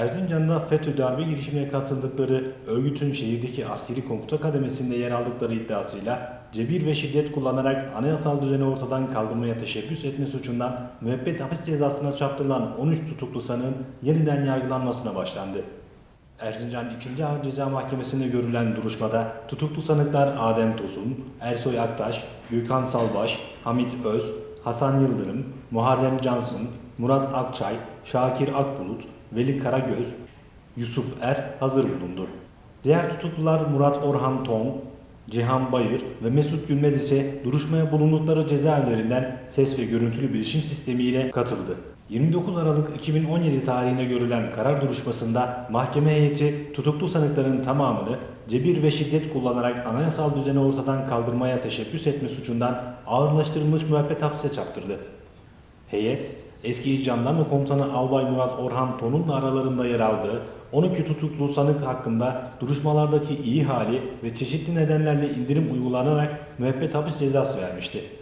Erzincan'da FETÖ darbe girişimine katıldıkları örgütün şehirdeki askeri komuta kademesinde yer aldıkları iddiasıyla cebir ve şiddet kullanarak anayasal düzeni ortadan kaldırmaya teşebbüs etme suçundan müebbet hapis cezasına çarptırılan 13 tutuklu sanığın yeniden yargılanmasına başlandı. Erzincan 2. Ağır Ceza Mahkemesi'nde görülen duruşmada tutuklu sanıklar Adem Tosun, Ersoy Aktaş, Gökhan Salbaş, Hamit Öz, Hasan Yıldırım, Muharrem Cansın, Murat Akçay, Şakir Akbulut, Veli Karagöz, Yusuf Er hazır bulundu. Diğer tutuklular Murat Orhan Ton, Cihan Bayır ve Mesut Gülmez ise duruşmaya bulundukları cezaevlerinden ses ve görüntülü bilişim sistemiyle katıldı. 29 Aralık 2017 tarihinde görülen karar duruşmasında mahkeme heyeti tutuklu sanıkların tamamını cebir ve şiddet kullanarak anayasal düzeni ortadan kaldırmaya teşebbüs etme suçundan ağırlaştırılmış müebbet hapse çarptırdı. Heyet, eski jandarma komutanı Albay Murat Orhan Ton'un da aralarında yer aldığı 12 tutuklu sanık hakkında duruşmalardaki iyi hali ve çeşitli nedenlerle indirim uygulanarak müebbet hapis cezası vermişti.